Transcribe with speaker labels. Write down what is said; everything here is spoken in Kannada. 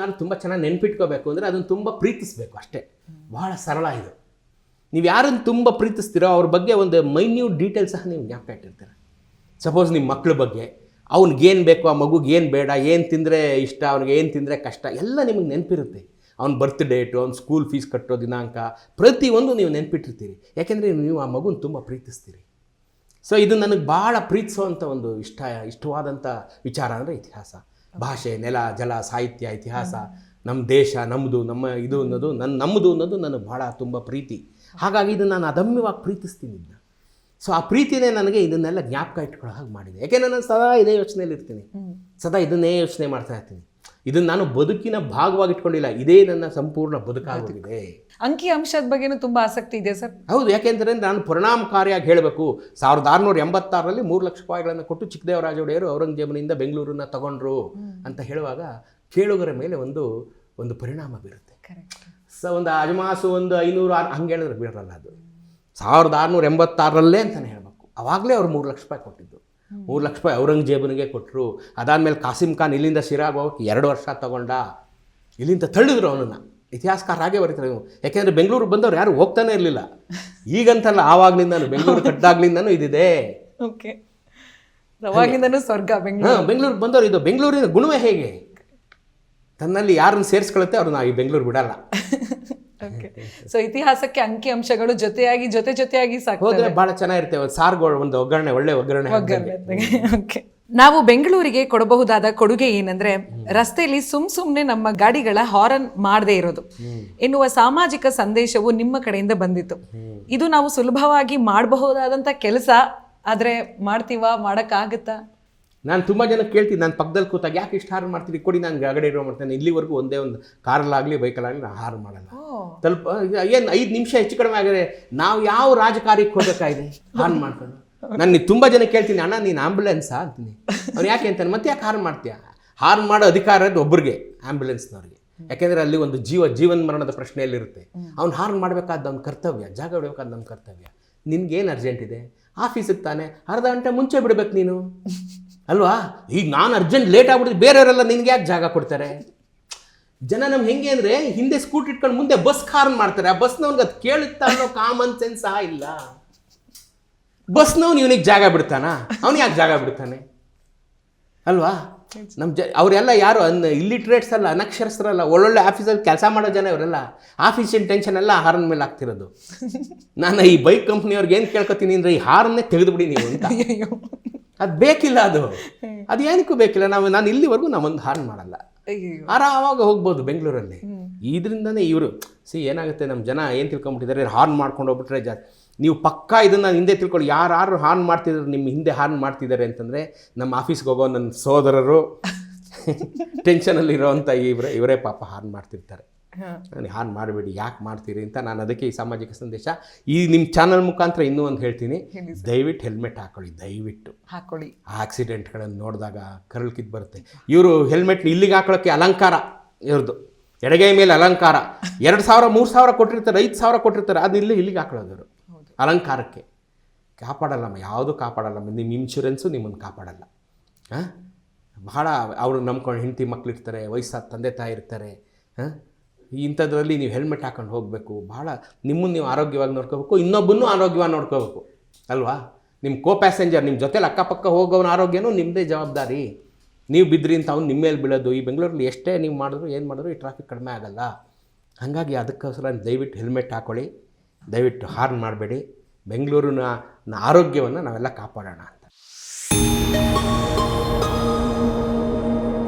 Speaker 1: ಯಾರನ್ನ ತುಂಬ ಚೆನ್ನಾಗಿ ನೆನ್ಪಿಟ್ಕೋಬೇಕು ಅಂದರೆ ಅದನ್ನು ತುಂಬ ಪ್ರೀತಿಸಬೇಕು ಅಷ್ಟೇ. ಭಾಳ ಸರಳ ಇದು. ನೀವು ಯಾರನ್ನು ತುಂಬ ಪ್ರೀತಿಸ್ತೀರೋ ಅವ್ರ ಬಗ್ಗೆ ಒಂದು ಮೈನ್ಯೂಟ್ ಡೀಟೇಲ್ಸ್ ಸಹ ನೀವು ಜ್ಞಾಪಕ ಇಟ್ಟಿರ್ತೀರ. ಸಪೋಸ್ ನಿಮ್ಮ ಮಕ್ಕಳ ಬಗ್ಗೆ ಅವ್ನಿಗೇನು ಬೇಕು, ಆ ಮಗುಗೆ ಏನು ಬೇಡ, ಏನು ತಿಂದರೆ ಇಷ್ಟ, ಅವ್ನಿಗೆ ಏನು ತಿಂದರೆ ಕಷ್ಟ, ಎಲ್ಲ ನಿಮಗೆ ನೆನಪಿರುತ್ತೆ. ಅವ್ನ ಬರ್ತ್ ಡೇಟು ಅವ್ನ ಸ್ಕೂಲ್ ಫೀಸ್ ಕಟ್ಟೋ ದಿನಾಂಕ, ಪ್ರತಿಯೊಂದು ನೀವು ನೆನಪಿಟ್ಟಿರ್ತೀರಿ. ಯಾಕೆಂದರೆ ನೀವು ಆ ಮಗುನ ತುಂಬ ಪ್ರೀತಿಸ್ತೀರಿ. ಸೊ ಇದು ನನಗೆ ಭಾಳ ಪ್ರೀತಿಸುವಂಥ ಒಂದು ಇಷ್ಟ ಇಷ್ಟವಾದಂಥ ವಿಚಾರ ಅಂದರೆ ಇತಿಹಾಸ. ಭಾಷೆ ನೆಲ ಜಲ ಸಾಹಿತ್ಯ ಇತಿಹಾಸ ನಮ್ಮ ದೇಶ ನಮ್ಮದು ನಮ್ಮ ಇದು ಅನ್ನೋದು ನನ್ನ ನಮ್ಮದು ಅನ್ನೋದು ನನಗೆ ಭಾಳ ತುಂಬ ಪ್ರೀತಿ. ಹಾಗಾಗಿ ಇದನ್ನು ನಾನು ಅದಮ್ಯವಾಗಿ ಪ್ರೀತಿಸ್ತೀನಿ ಇದನ್ನ. ಸೊ ಆ ಪ್ರೀತಿನೇ ನನಗೆ ಇದನ್ನೆಲ್ಲ ಜ್ಞಾಪಕ ಇಟ್ಕೊಳ್ಳೋ ಹಾಗೆ ಮಾಡಿದೆ. ಯಾಕೆಂದರೆ ನಾನು ಸದಾ ಇದೇ ಯೋಚನೆಯಲ್ಲಿ ಇರ್ತೀನಿ ಸದಾ ಇದನ್ನೇ ಯೋಚನೆ ಮಾಡ್ತಾ ಇರ್ತೀನಿ. ಇದನ್ನು ನಾನು ಬದುಕಿನ ಭಾಗವಾಗಿ ಇಟ್ಕೊಂಡಿಲ್ಲ ಇದೇ ನನ್ನ ಸಂಪೂರ್ಣ ಬದುಕಾಗುತ್ತಿದೆ
Speaker 2: ಅಂಕಿ ಅಂಶದ ಬಗ್ಗೆನೂ ತುಂಬ ಆಸಕ್ತಿ ಇದೆ ಸರ್.
Speaker 1: ಹೌದು ಯಾಕೆಂದರೆ ನಾನು ಪರಿಣಾಮಕಾರಿಯಾಗಿ ಹೇಳಬೇಕು. ಸಾವಿರದ ಆರುನೂರ ಎಂಬತ್ತಾರರಲ್ಲಿ ಮೂರು ಲಕ್ಷ ರೂಪಾಯಿಗಳನ್ನು ಕೊಟ್ಟು ಚಿಕ್ಕದೇವರಾಜ ಒಡೆಯರು ಔರಂಗಜೇಬನಿಂದ ಬೆಂಗಳೂರನ್ನ ತಗೊಂಡ್ರು ಅಂತ ಹೇಳುವಾಗ ಕೇಳುಗರ ಮೇಲೆ ಒಂದು ಒಂದು ಪರಿಣಾಮ ಬೀರುತ್ತೆ. ಸೊ ಒಂದು ಅಜಮಾಸು ಒಂದು ಐನೂರು ಆರು ಹಂಗೆ ಹೇಳಿದ್ರೆ ಬೀರಲ್ಲ ಅದು. ಸಾವಿರದ ಆರುನೂರ ಎಂಬತ್ತಾರರಲ್ಲೇ ಅಂತಲೇ ಹೇಳಬೇಕು. ಅವಾಗಲೇ ಅವ್ರು ಮೂರು ಲಕ್ಷ ರೂಪಾಯಿ ಕೊಟ್ಟಿದ್ದು. ಮೂರು ಲಕ್ಷ ರೂಪಾಯಿ ಔರಂಗಜೇಬನಿಗೆ ಕೊಟ್ಟರು ಅದಾದಮೇಲೆ ಕಾಸಿಂ ಖಾನ್ ಇಲ್ಲಿಂದ ಶಿರಾಗ್ ಹೋಗಕ್ಕೆ ಎರಡು ವರ್ಷ ತಗೊಂಡ. ಇಲ್ಲಿಂದ ತಳ್ಳಿದ್ರು ಅವನನ್ನು. ಇತಿಹಾಸಕಾರ ಹಾಗೆ ಬರೀತಾರೆ ನೀವು ಯಾಕೆಂದರೆ ಬೆಂಗಳೂರು ಬಂದವ್ರು ಯಾರು ಹೋಗ್ತಾನೆ ಇರಲಿಲ್ಲ. ಈಗಂತಲ್ಲ ಆವಾಗ್ಲಿಂದನೂ ಬೆಂಗಳೂರು ಕಟ್ಟಾಗ್ಲಿಂದನೂ ಇದಿದೆ.
Speaker 2: ಓಕೆ. ಅವಾಗಿಂದನೂ ಸ್ವರ್ಗ ಬೆಂಗಳೂರು.
Speaker 1: ಬೆಂಗಳೂರು ಬಂದವರು ಇದು. ಬೆಂಗಳೂರಿನ ಗುಣವೇ ಹೇಗೆ? ತನ್ನಲ್ಲಿ ಯಾರನ್ನು ಸೇರಿಸ್ಕೊಳ್ಳುತ್ತೆ ಅವ್ರನ್ನ ಈ ಬೆಂಗಳೂರು ಬಿಡಲ್ಲ.
Speaker 2: ಸೊ ಇತಿಹಾಸಕ್ಕೆ ಅಂಕಿ ಅಂಶಗಳು ಜೊತೆಯಾಗಿ ಜೊತೆ ಜೊತೆಯಾಗಿ ಸಾಕೋದ್ರೆ
Speaker 1: ಹೋದ್ರೆ ಬಹಳ ಚೆನ್ನಾಗಿರುತ್ತೆ ಒಂದು ಸಾರುಗಳು ಒಂದು ಒಗ್ಗರಣೆ ಒಳ್ಳೆ ಒಗ್ಗರಣೆ.
Speaker 2: ಓಕೆ ನಾವು ಬೆಂಗಳೂರಿಗೆ ಕೊಡಬಹುದಾದ ಕೊಡುಗೆ ಏನಂದ್ರೆ ರಸ್ತೆಯಲ್ಲಿ ಸುಮ್ ಸುಮ್ನೆ ನಮ್ಮ ಗಾಡಿಗಳ ಹಾರನ್ ಮಾಡದೇ ಇರೋದು. ಎನ್ನುವ ಸಾಮಾಜಿಕ ಸಂದೇಶವು ನಿಮ್ಮ ಕಡೆಯಿಂದ ಬಂದಿತ್ತು. ಇದು ನಾವು ಸುಲಭವಾಗಿ ಮಾಡಬಹುದಾದಂತ ಕೆಲಸ ಆದ್ರೆ ಮಾಡ್ತೀವಾ ಮಾಡಕ್ಕಾಗತ್ತಾ?
Speaker 1: ನಾನು ತುಂಬ ಜನ ಕೇಳ್ತೀನಿ ನಾನು ಪಕ್ಕದಲ್ಲಿ ಕೂತಾಗ ಯಾಕೆ ಇಷ್ಟು ಹಾರು ಮಾಡ್ತೀನಿ ಕೊಡಿ ನಾನು ಗಗಡೆ ಇರೋ ಮಾಡ್ತೇನೆ. ಇಲ್ಲಿವರೆಗೂ ಒಂದೇ ಒಂದು ಕಾರಲ್ಲಾಗಲಿ ಬೈಕಲ್ಲಾಗಲಿ ನಾನು ಹಾರು ಮಾಡಲ್ಲ. ತಲುಪ, ಏನು ಐದು ನಿಮಿಷ ಹೆಚ್ಚು ಕಡಿಮೆ ಆಗಿದೆ ನಾವು ಯಾವ ರಾಜಕಾರ್ಯಕ್ಕೆ ಹೋಗಬೇಕಾಗಿದೆ? ಹಾರ್ನ್ ಮಾಡ್ಕೊಂಡು. ನಾನು ತುಂಬ ಜನ ಕೇಳ್ತೀನಿ, ಅಣ್ಣ, ನೀನು ಆಂಬ್ಯುಲೆನ್ಸಾ ಅಂತೀನಿ. ಅವ್ನು ಯಾಕೆ ಅಂತಾನೆ, ಮತ್ತೆ ಯಾಕೆ ಹಾರ್ನ್ ಮಾಡ್ತೀಯ? ಹಾರ್ನ್ ಮಾಡೋ ಅಧಿಕಾರ ಇರೋದು ಒಬ್ಬರಿಗೆ ಆಂಬ್ಯುಲೆನ್ಸ್ನವ್ರಿಗೆ ಯಾಕೆಂದರೆ ಅಲ್ಲಿ ಒಂದು ಜೀವ, ಜೀವನ ಮರಣದ ಪ್ರಶ್ನೆಯಲ್ಲಿರುತ್ತೆ. ಅವ್ನು ಹಾರ್ನ್ ಮಾಡಬೇಕಾದ ಅವ್ನ ಕರ್ತವ್ಯ, ಜಾಗ ಬಿಡಬೇಕಾದ ನಮ್ಮ ಕರ್ತವ್ಯ. ನಿನ್ಗೇನು ಅರ್ಜೆಂಟ್ ಇದೆ? ಆಫೀಸಿಗೆ ತಾನೆ, ಅರ್ಧ ಗಂಟೆ ಮುಂಚೆ ಬಿಡ್ಬೇಕು ನೀನು. ಅಲ್ವಾ? ಈಗ ನಾನು ಅರ್ಜೆಂಟ್ ಲೇಟ್ ಆಗ್ಬಿಡ್ತೀನಿ ಬೇರೆಯವರೆಲ್ಲ ನಿನ್ಗೆ ಯಾಕೆ ಜಾಗ ಕೊಡ್ತಾರೆ? ಜನ ನಮ್ಗೆ ಹೆಂಗೆ ಅಂದರೆ ಹಿಂದೆ ಸ್ಕೂಟ್ ಇಟ್ಕೊಂಡು ಮುಂದೆ ಬಸ್ ಕಾರ್ನ್ ಮಾಡ್ತಾರೆ. ಆ ಬಸ್ನವ್ನಿಗೆ ಅದು ಕೇಳುತ್ತಾ ಅನ್ನೋ ಕಾಮನ್ ಸೆನ್ಸ್ ಸಹ ಇಲ್ಲ. ಬಸ್ನವ್ನು ಇವನಿಗೆ ಜಾಗ ಬಿಡ್ತಾನಾ? ಅವನು ಯಾಕೆ ಜಾಗ ಬಿಡ್ತಾನೆ? ಅಲ್ವಾ? ನಮ್ಮ ಜ ಅವರೆಲ್ಲ ಯಾರು? ಅನ್ ಇಲ್ಲಿಟ್ರೇಟ್ಸ್ ಅಲ್ಲ ಅನಕ್ಷರಸ್ಥರಲ್ಲ ಒಳ್ಳೊಳ್ಳೆ ಆಫೀಸಲ್ಲಿ ಕೆಲಸ ಮಾಡೋ ಜನ ಇವರೆಲ್ಲ. ಆಫೀಸಿನ ಟೆನ್ಷನ್ ಎಲ್ಲ ಹಾರನ್ ಮೇಲೆ ಆಗ್ತಿರೋದು ನಾನು ಈ ಬೈಕ್ ಕಂಪ್ನಿಯವ್ರಿಗೆ ಏನು ಕೇಳ್ಕೊತೀನಿ ಅಂದರೆ ಈ ಹಾರನ್ನೇ ತೆಗೆದುಬಿಡಿ ನೀವು ಅಂತ. ಅದು ಬೇಕಿಲ್ಲ ಅದು. ಅದು ಏನಕ್ಕೂ ಬೇಕಿಲ್ಲ. ನಾವು ನಾನು ಇಲ್ಲಿವರೆಗೂ ನಾವೊಂದು ಹಾರ್ನ್ ಮಾಡಲ್ಲ. ಆರಾಮಾಗ ಹೋಗ್ಬೋದು ಬೆಂಗಳೂರಲ್ಲಿ. ಇದರಿಂದನೇ ಇವರು ಸಿ ಏನಾಗುತ್ತೆ ನಮ್ಮ ಜನ ಏನು ತಿಳ್ಕೊಂಬಿಟ್ಟಿದ್ದಾರೆ ಹಾರ್ನ್ ಮಾಡ್ಕೊಂಡು ಹೋಗ್ಬಿಟ್ರೆ ಜಾ ನೀವು ಪಕ್ಕಾ ಇದನ್ನು ಹಿಂದೆ ತಿಳ್ಕೊಳ್ಳಿ ಯಾರು ಹಾರ್ನ್ ಮಾಡ್ತಿದ್ರು ನಿಮ್ಮ ಹಿಂದೆ ಹಾರ್ನ್ ಮಾಡ್ತಿದ್ದಾರೆ ಅಂತಂದರೆ ನಮ್ಮ ಆಫೀಸ್ಗೆ ಹೋಗೋ ನನ್ನ ಸೋದರರು ಟೆನ್ಷನಲ್ಲಿರೋವಂಥ ಇವರೇ ಇವರೇ ಪಾಪ ಹಾರ್ನ್ ಮಾಡ್ತಿರ್ತಾರೆ.
Speaker 2: ಹಾ.
Speaker 1: ನನಗೆ ಹಾರ್ನ್ ಮಾಡಬೇಡಿ ಯಾಕೆ ಮಾಡ್ತೀರಿ ಅಂತ ನಾನು ಅದಕ್ಕೆ ಈ ಸಾಮಾಜಿಕ ಸಂದೇಶ ಈ ನಿಮ್ಮ ಚಾನಲ್ ಮುಖಾಂತರ ಇನ್ನೂ ಒಂದು ಹೇಳ್ತೀನಿ. ದಯವಿಟ್ಟು ಹೆಲ್ಮೆಟ್ ಹಾಕೊಳ್ಳಿ ದಯವಿಟ್ಟು.
Speaker 2: ಹಾಕೊಳ್ಳಿ.
Speaker 1: ಆ ಆಕ್ಸಿಡೆಂಟ್ಗಳನ್ನು ನೋಡಿದಾಗ ಕರಳು ಕಿದ್ದು ಬರುತ್ತೆ. ಇವರು ಹೆಲ್ಮೆಟ್ ಇಲ್ಲಿಗೆ ಹಾಕೊಳ್ಳೋಕ್ಕೆ ಅಲಂಕಾರ ಇವ್ರದ್ದು ಎಡಗೈ ಮೇಲೆ ಅಲಂಕಾರ. ಎರಡು ಸಾವಿರ ಮೂರು ಸಾವಿರ ಕೊಟ್ಟಿರ್ತಾರೆ ಐದು ಸಾವಿರ ಕೊಟ್ಟಿರ್ತಾರೆ ಅದು ಇಲ್ಲಿ ಇಲ್ಲಿಗೆ ಹಾಕೊಳ್ಳೋದು ಅಲಂಕಾರಕ್ಕೆ. ಕಾಪಾಡಲ್ಲಮ್ಮ ಯಾವುದು ಕಾಪಾಡಲ್ಲಮ್ಮ ನಿಮ್ಮ ಇನ್ಶೂರೆನ್ಸು ನಿಮ್ಮನ್ನು ಕಾಪಾಡಲ್ಲ. ಹಾಂ? ಬಹಳ ಅವರು ನಂಬ್ಕೊಂಡು ಹೆಂಡತಿ ಮಕ್ಕಳಿರ್ತಾರೆ ವಯಸ್ಸಾದ ತಂದೆ ತಾಯಿ ಇರ್ತಾರೆ. ಹಾಂ? ಇಂಥದ್ರಲ್ಲಿ ನೀವು ಹೆಲ್ಮೆಟ್ ಹಾಕೊಂಡು ಹೋಗಬೇಕು. ಭಾಳ ನಿಮ್ಮನ್ನು ನೀವು ಆರೋಗ್ಯವಾಗಿ ನೋಡ್ಕೋಬೇಕು, ಇನ್ನೊಬ್ಬನ್ನೂ ಆರೋಗ್ಯವಾಗಿ ನೋಡ್ಕೋಬೇಕು. ಅಲ್ವಾ? ನಿಮ್ಮ ಕೋ ಪ್ಯಾಸೆಂಜರ್ ನಿಮ್ಮ ಜೊತೆಲಿ ಅಕ್ಕಪಕ್ಕ ಹೋಗೋನ ಆರೋಗ್ಯನೂ ನಿಮ್ಮದೇ ಜವಾಬ್ದಾರಿ. ನೀವು ಬಿದ್ರಿ ಅಂತ ಅವ್ನು ನಿಮ್ಮ ಮೇಲೆ ಬೀಳೋದು. ಈ ಬೆಂಗಳೂರಲ್ಲಿ ಎಷ್ಟೇ ನೀವು ಮಾಡಿದ್ರು, ಏನು ಮಾಡಿದ್ರು, ಈ ಟ್ರಾಫಿಕ್ ಕಡಿಮೆ ಆಗಲ್ಲ. ಹಾಗಾಗಿ ಅದಕ್ಕೋಸ್ಕರ ದಯವಿಟ್ಟು ಹೆಲ್ಮೆಟ್ ಹಾಕೊಳ್ಳಿ. ದಯವಿಟ್ಟು ಹಾರ್ನ್ ಮಾಡಬೇಡಿ. ಬೆಂಗಳೂರಿನ ಆರೋಗ್ಯವನ್ನು ನಾವೆಲ್ಲ ಕಾಪಾಡೋಣ